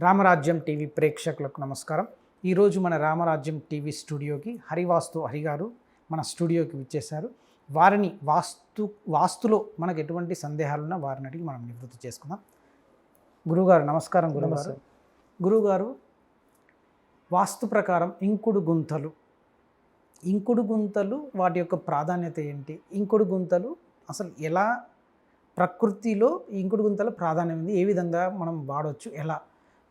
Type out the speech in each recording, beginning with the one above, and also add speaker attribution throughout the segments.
Speaker 1: రామరాజ్యం TV ప్రేక్షకులకు నమస్కారం. ఈరోజు మన రామరాజ్యం టీవీ స్టూడియోకి హరివాస్తు హరి గారు మన స్టూడియోకి విచ్చేశారు. వారిని వాస్తు వాస్తులో మనకు ఎటువంటి సందేహాలున్నా వారిని అడిగి మనం నివృత్తి చేసుకుందాం. గురుగారు నమస్కారం గురుగారు. గురుగారు వాస్తు ప్రకారం ఇంకుడు గుంతలు. ఇంకుడు గుంతలు వాటి యొక్క ప్రాధాన్యత ఏంటి? ఇంకుడు గుంతలు అసలు ఎలా ప్రకృతిలో ఇంకుడు గుంతల ప్రాధాన్యం ఉంది? ఏ విధంగా మనం వాడవచ్చు ఎలా?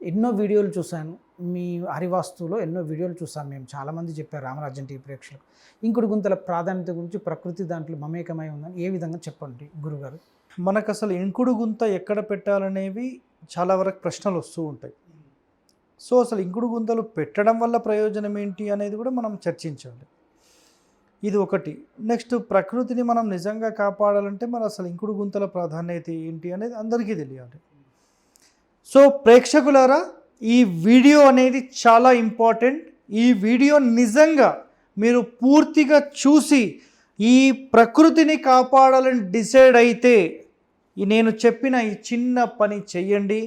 Speaker 1: ఎన్నో వీడియోలు చూశాను. మీ హరివాస్తువులో ఎన్నో వీడియోలు చూసాం మేము. చాలామంది చెప్పారు రామరాజ్యం టీవీ ప్రేక్షకులు ఇంకుడు గుంతల ప్రాధాన్యత గురించి ప్రకృతి దాంట్లో మమేకమై ఉందని ఏ విధంగా చెప్పండి గురుగారు?
Speaker 2: మనకు అసలు ఇంకుడు గుంత ఎక్కడ పెట్టాలనేవి చాలా వరకు ప్రశ్నలు వస్తూ ఉంటాయి. సో అసలు ఇంకుడు గుంతలు పెట్టడం వల్ల ప్రయోజనం ఏంటి అనేది కూడా మనం చర్చించాలి. ఇది ఒకటి. నెక్స్ట్ ప్రకృతిని మనం నిజంగా కాపాడాలంటే మరి అసలు ఇంకుడు గుంతల ప్రాధాన్యత ఏంటి అనేది అందరికీ తెలియాలి. సో ప్రేక్షకులారా ఈ వీడియో అనేది చాలా ఇంపార్టెంట్. ఈ వీడియో నిజంగా మీరు పూర్తిగా చూసి ఈ ప్రకృతిని కాపాడాలని డిసైడ్ అయితే నేను చెప్పిన ఈ చిన్న పని చెయ్యండి.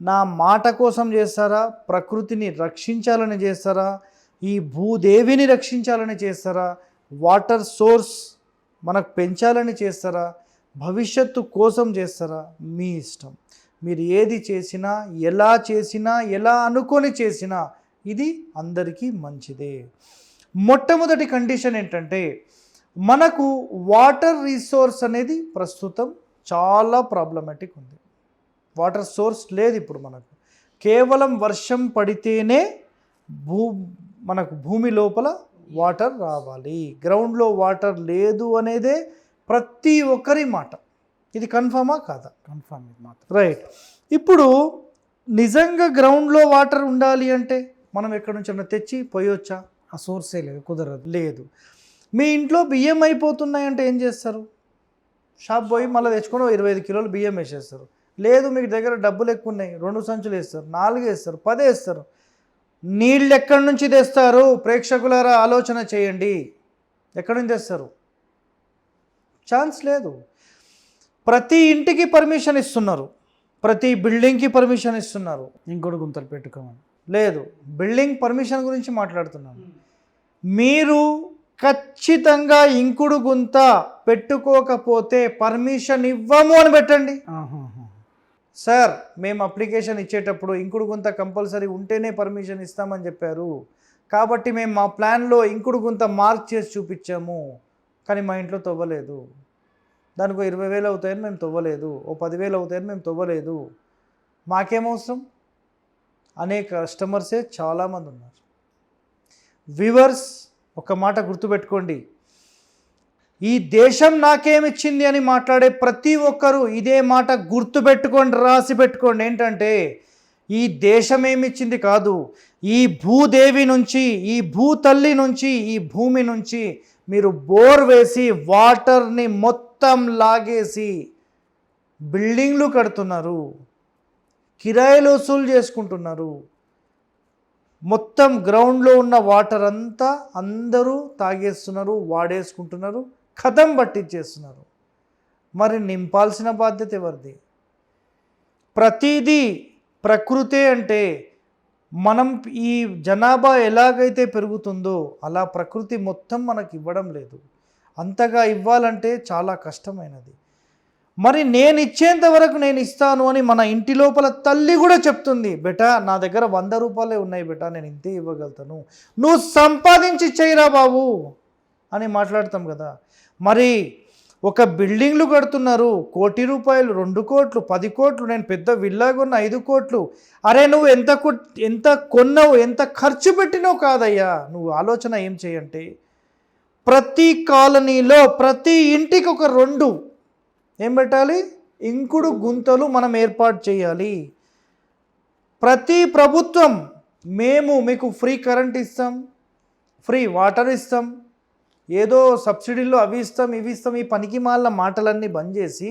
Speaker 2: నా మాట కోసం చేస్తారా? ప్రకృతిని రక్షించాలని చేస్తారా? ఈ భూదేవిని రక్షించాలని చేస్తారా? వాటర్ సోర్స్ మనకు పెంచాలని చేస్తారా? భవిష్యత్తు కోసం చేస్తారా? మీ ఇష్టం. మీరు ఏది చేసినా ఎలా చేసినా ఎలా అనుకొని చేసినా ఇది అందరికీ మంచిదే. మొట్టమొదటి కండిషన్ ఏంటంటే మనకు వాటర్ రీసోర్స్ అనేది ప్రస్తుతం చాలా ప్రాబ్లమాటిక్ ఉంది. వాటర్ సోర్స్ లేదు ఇప్పుడు మనకు. కేవలం వర్షం పడితేనే భూ మనకు భూమి లోపల వాటర్ రావాలి. గ్రౌండ్లో వాటర్ లేదు అనేదే ప్రతి ఒక్కరి మాట. ఇది కన్ఫర్మా కాదా?
Speaker 1: కన్ఫర్మ్ ఇది మాత్రం.
Speaker 2: రైట్. ఇప్పుడు నిజంగా గ్రౌండ్లో వాటర్ ఉండాలి అంటే మనం ఎక్కడి నుంచి తెచ్చి పోయొచ్చా?
Speaker 1: ఆ సోర్సే లేదు కుదరదు.
Speaker 2: లేదు. మీ ఇంట్లో బియ్యం అయిపోతున్నాయంటే ఏం చేస్తారు? షాప్ పోయి మళ్ళీ తెచ్చుకొని ఇరవై ఐదు కిలోలు బియ్యం వేసేస్తారు. లేదు మీకు దగ్గర డబ్బులు ఎక్కువ ఉన్నాయి. రెండు సంచులు వేస్తారు నాలుగు వేస్తారు పది వేస్తారు. నీళ్ళు ఎక్కడి నుంచి తెస్తారు? ప్రేక్షకులారా ఆలోచన చేయండి. ఎక్కడి నుంచి తెస్తారు? ఛాన్స్ లేదు. ప్రతి ఇంటికి పర్మిషన్ ఇస్తున్నారు. ప్రతి బిల్డింగ్కి పర్మిషన్ ఇస్తున్నారు.
Speaker 1: ఇంకుడు గుంతలు పెట్టుకోమని.
Speaker 2: లేదు బిల్డింగ్ పర్మిషన్ గురించి మాట్లాడుతున్నాను. మీరు ఖచ్చితంగా ఇంకుడు గుంత పెట్టుకోకపోతే పర్మిషన్ ఇవ్వము అని పెట్టండి. సార్ మేము అప్లికేషన్ ఇచ్చేటప్పుడు ఇంకుడు గుంత కంపల్సరీ ఉంటేనే పర్మిషన్ ఇస్తామని చెప్పారు. కాబట్టి మేము మా ప్లాన్లో ఇంకుడు గుంత మార్క్ చేసి చూపించాము. కానీ మా ఇంట్లో తవ్వలేదు. దానికి ఇరవై వేలు అవుతాయని మేము తవ్వలేదు. ఓ పదివేలు అవుతాయని మేము తవ్వలేదు. మాకేమవసరం అనే కస్టమర్సే చాలామంది ఉన్నారు. వివర్స్ ఒక మాట గుర్తుపెట్టుకోండి. ఈ దేశం నాకేమిచ్చింది అని మాట్లాడే ప్రతి ఒక్కరూ ఇదే మాట గుర్తుపెట్టుకోండి రాసి పెట్టుకోండి. ఏంటంటే ఈ దేశం ఏమిచ్చింది కాదు. ఈ భూదేవి నుంచి ఈ భూతల్లి నుంచి ఈ భూమి నుంచి మీరు బోర్ వేసి వాటర్ని మొత్తం మొత్తం లాగేసి బిల్డింగ్లు కడుతున్నారు కిరాయిలు వసూలు చేసుకుంటున్నారు. మొత్తం గ్రౌండ్లో ఉన్న వాటర్ అంతా అందరూ తాగేస్తున్నారు వాడేసుకుంటున్నారు కథం పట్టించేస్తున్నారు. మరి నింపాల్సిన బాధ్యత ఎవరిది? ప్రతిదీ ప్రకృతే అంటే మనం ఈ జనాభా ఎలాగైతే పెరుగుతుందో అలా ప్రకృతి మొత్తం మనకి ఇవ్వడం లేదు. అంతగా ఇవ్వాలంటే చాలా కష్టమైనది. మరి నేను ఇచ్చేంత వరకు నేను ఇస్తాను అని మన ఇంటి లోపల తల్లి కూడా చెప్తుంది బెటా నా దగ్గర వంద రూపాయలే ఉన్నాయి బెటా నేను ఇంతే ఇవ్వగలుగుతాను. నువ్వు సంపాదించి చేయరా బాబు అని మాట్లాడతాం కదా. మరి ఒక బిల్డింగ్లు కడుతున్నారు కోటి రూపాయలు రెండు కోట్లు పది కోట్లు నేను పెద్ద విల్లా కొన్న ఐదు కోట్లు. అరే నువ్వు ఎంత ఎంత కొన్నావు ఎంత ఖర్చు పెట్టినావు కాదయ్యా? నువ్వు ఆలోచన ఏం చేయంటే ప్రతి కాలనీలో ప్రతి ఇంటికి ఒక రెండు ఏం పెట్టాలి? ఇంకుడు గుంతలు మనం ఏర్పాటు చేయాలి. ప్రతి ప్రభుత్వం మేము మీకు ఫ్రీ కరెంట్ ఇస్తాం ఫ్రీ వాటర్ ఇస్తాం ఏదో సబ్సిడీలో అవి ఇస్తాం ఇవి ఇస్తాం ఈ పనికి మాల మాటలన్నీ బంద్ చేసి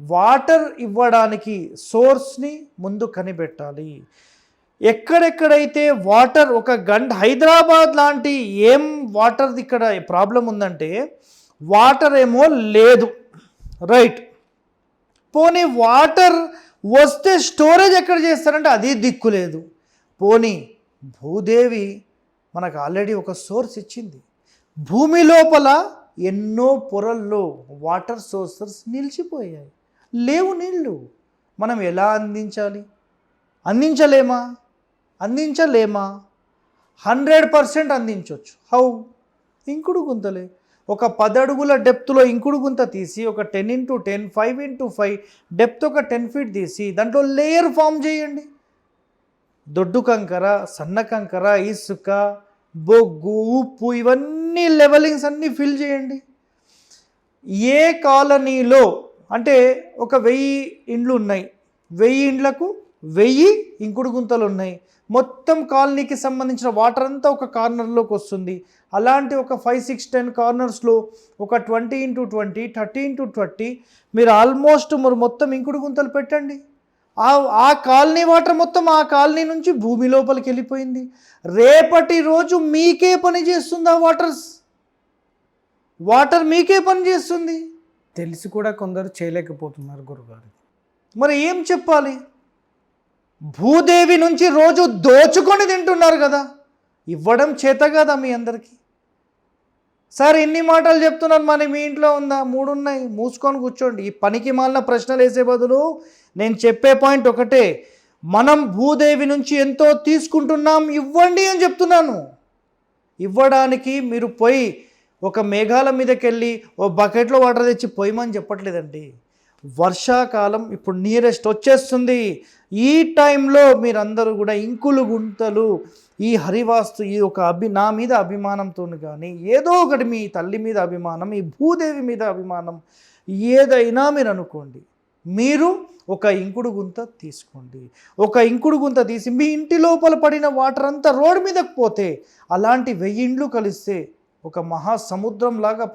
Speaker 2: వాటర్ ఇవ్వడానికి సోర్స్ని ముందు కనిపెట్టాలి. ఎక్కడెక్కడైతే వాటర్ ఒక గంట హైదరాబాద్ లాంటి ఏం వాటర్ది ఇక్కడ ప్రాబ్లం ఉందంటే వాటర్ ఏమో లేదు. రైట్. పోనీ వాటర్ వస్తే స్టోరేజ్ ఎక్కడ చేస్తారంటే అది దిక్కు లేదు. పోనీ భూదేవి మనకు ఆల్రెడీ ఒక సోర్స్ ఇచ్చింది. భూమి లోపల ఎన్నో పొరల్లో వాటర్ సోర్సెస్ నిలిచిపోయాయి. లేవు నీళ్ళు మనం ఎలా అందించాలి? అందించలేమా? అందించలేమా? హండ్రెడ్ పర్సెంట్ అందించవచ్చు హౌ? ఇంకుడు గుంతలే. ఒక పదడుగుల డెప్త్లో ఇంకుడు గుంత తీసి ఒక ten into ten five into five depth ఒక టెన్ ఫీట్ తీసి దాంట్లో లేయర్ ఫామ్ చేయండి. దొడ్డు కంకర సన్న కంకర ఇసుక బొగ్గు ఉప్పు ఇవన్నీ లెవెలింగ్స్ అన్నీ ఫిల్ చేయండి. ఏ కాలనీలో అంటే ఒక వెయ్యి ఇండ్లు ఉన్నాయి. వెయ్యి ఇండ్లకు వెయ్యి ఇంకుడు గుంతలు ఉన్నాయి. మొత్తం కాలనీకి సంబంధించిన వాటర్ అంతా ఒక కార్నర్లోకి వస్తుంది. అలాంటి ఒక ఫైవ్ సిక్స్ టెన్ కార్నర్స్లో ఒక twenty into twenty thirty into thirty మీరు ఆల్మోస్ట్ మరి మొత్తం ఇంకుడు గుంతలు పెట్టండి. ఆ ఆ కాలనీ వాటర్ మొత్తం ఆ కాలనీ నుంచి భూమి లోపలికి వెళ్ళిపోయింది. రేపటి రోజు మీకే పని చేస్తుంది ఆ వాటర్స్ వాటర్ మీకే పని చేస్తుంది.
Speaker 1: తెలిసి కూడా కొందరు చేయలేకపోతున్నారు గురుగారు.
Speaker 2: మరి ఏం చెప్పాలి? భూదేవి నుంచి రోజు దోచుకొని తింటున్నారు కదా. ఇవ్వడం చేత కదా మీ అందరికీ? సార్ ఎన్ని మాటలు చెప్తున్నాను మరి మీ ఇంట్లో ఉందా? మూడు ఉన్నాయి మూసుకొని కూర్చోండి. ఈ పనికి మాలిన ప్రశ్నలు వేసే బదులు నేను చెప్పే పాయింట్ ఒకటే. మనం భూదేవి నుంచి ఎంతో తీసుకుంటున్నాం ఇవ్వండి అని చెప్తున్నాను. ఇవ్వడానికి మీరు పోయి ఒక మేఘాల మీదకి వెళ్ళి ఓ బకెట్లో వాటర్ తెచ్చి పోయమని చెప్పట్లేదండి. వర్షాకాలం ఇప్పుడు నీరెస్ట్ వచ్చేస్తుంది. ఈ టైంలో మీరందరూ కూడా ఇంకులు గుంతలు ఈ హరివాస్తు ఈ ఒక అభి నా మీద అభిమానంతో కానీ ఏదో ఒకటి మీ తల్లి మీద అభిమానం ఈ భూదేవి మీద అభిమానం ఏదైనా మీరు అనుకోండి మీరు ఒక ఇంకుడు గుంత తీసుకోండి. ఒక ఇంకుడు గుంత తీసి మీ ఇంటి లోపల పడిన వాటర్ అంతా రోడ్డు మీదకి పోతే అలాంటి వెయ్యిండ్లు కలిస్తే ఒక మహాసముద్రం లాగా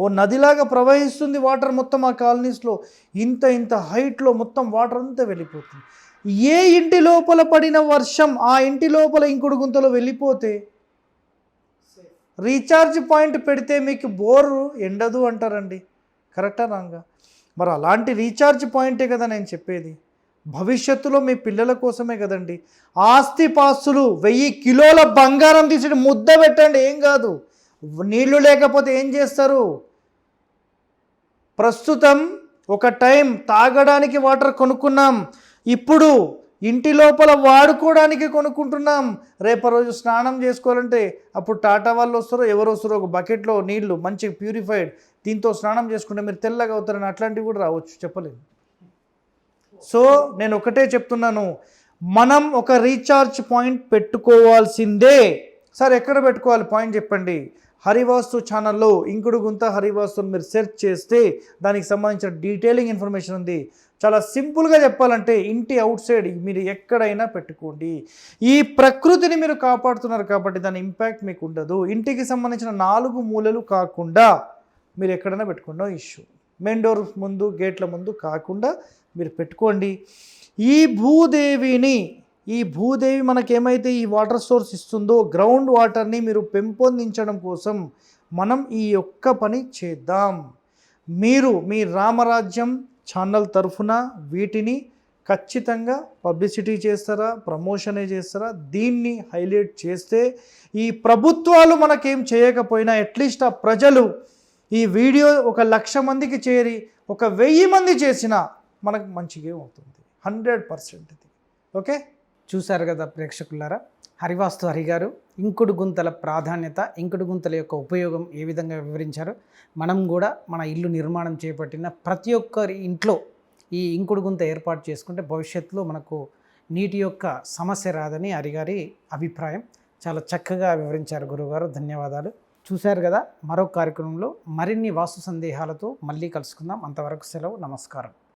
Speaker 2: ఓ నదిలాగా ప్రవహిస్తుంది వాటర్ మొత్తం ఆ కాలనీస్లో. ఇంత ఇంత హైట్లో మొత్తం వాటర్ అంతా వెళ్ళిపోతుంది. ఏ ఇంటి లోపల పడిన వర్షం ఆ ఇంటి లోపల ఇంకుడు గుంతలో వెళ్ళిపోతే? రీఛార్జ్ పాయింట్ పెడితే మీకు బోరు ఎండదు అంటారండి. కరెక్టా రాంగా? మరి అలాంటి రీఛార్జ్ పాయింటే కదా నేను చెప్పేది. భవిష్యత్తులో మీ పిల్లల కోసమే కదండి. ఆస్తి పాస్తులు వెయ్యి కిలోల బంగారం తీసి ముద్ద పెట్టండి ఏం కాదు. నీళ్ళు లేకపోతే ఏం చేస్తారు? ప్రస్తుతం ఒక టైం తాగడానికి వాటర్ కొనుక్కున్నాం. ఇప్పుడు ఇంటి లోపల వాడుకోవడానికి కొనుక్కుంటున్నాం. రేపు రోజు స్నానం చేసుకోవాలంటే అప్పుడు టాటా వాళ్ళు వస్తారో ఎవరు వస్తారో? ఒక బకెట్లో నీళ్ళు మంచి ప్యూరిఫైడ్. దీంతో స్నానం చేసుకుంటే మీరు తెల్లగా అవుతారని అట్లాంటివి కూడా రావచ్చు చెప్పలేదు సో నేను ఒకటే చెప్తున్నాను. మనం ఒక రీఛార్జ్ పాయింట్ పెట్టుకోవాల్సిందే. సార్ ఎక్కడ పెట్టుకోవాలి పాయింట్ చెప్పండి? హరివాస్తు ఛానల్లో ఇంకుడు గుంత హరివాస్తుని మీరు సెర్చ్ చేస్తే దానికి సంబంధించిన డీటెయిలింగ్ ఇన్ఫర్మేషన్ ఉంది. చాలా సింపుల్గా చెప్పాలంటే ఇంటి అవుట్ సైడ్ మీరు ఎక్కడైనా పెట్టుకోండి. ఈ ప్రకృతిని మీరు కాపాడుతున్నారు కాబట్టి దాని ఇంపాక్ట్ మీకు ఉండదు. ఇంటికి సంబంధించిన నాలుగు మూలలు కాకుండా మీరు ఎక్కడైనా పెట్టుకున్న ఇష్యూ. మెయిన్ డోర్ ముందు గేట్ల ముందు కాకుండా మీరు పెట్టుకోండి. ఈ భూదేవిని ఈ భూదేవి మనకేమైతే ఈ వాటర్ సోర్స్ ఇస్తుందో గ్రౌండ్ వాటర్ని మీరు పెంపొందించడం కోసం మనం ఈ యొక్క పని చేద్దాం. మీరు మీ రామరాజ్యం ఛానల్ తరఫున వీటిని ఖచ్చితంగా పబ్లిసిటీ చేస్తారా ప్రమోషనే చేస్తారా దీన్ని హైలైట్ చేస్తే ఈ ప్రభుత్వాలు మనకేం చేయకపోయినా అట్లీస్ట్ ఆ ప్రజలు ఈ వీడియో ఒక లక్ష మందికి చేరి ఒక వెయ్యి మంది చేసినా మనకు మంచిగా అవుతుంది. హండ్రెడ్ పర్సెంట్ ఇది. ఓకే?
Speaker 1: చూశారు కదా ప్రేక్షకులారా? హరివాస్తు హరి గారు ఇంకుడు గుంతల ప్రాధాన్యత ఇంకుడు గుంతల యొక్క ఉపయోగం ఏ విధంగా వివరించారు? మనం కూడా మన ఇల్లు నిర్మాణం చేపట్టిన ప్రతి ఒక్కరి ఇంట్లో ఈ ఇంకుడు గుంత ఏర్పాటు చేసుకుంటే భవిష్యత్తులో మనకు నీటి యొక్క సమస్య రాదని హరిగారి అభిప్రాయం. చాలా చక్కగా వివరించారు గురువుగారు ధన్యవాదాలు. చూశారు కదా మరో కార్యక్రమంలో మరిన్ని వాస్తు సందేహాలతో మళ్ళీ కలుసుకుందాం. అంతవరకు సెలవు. నమస్కారం.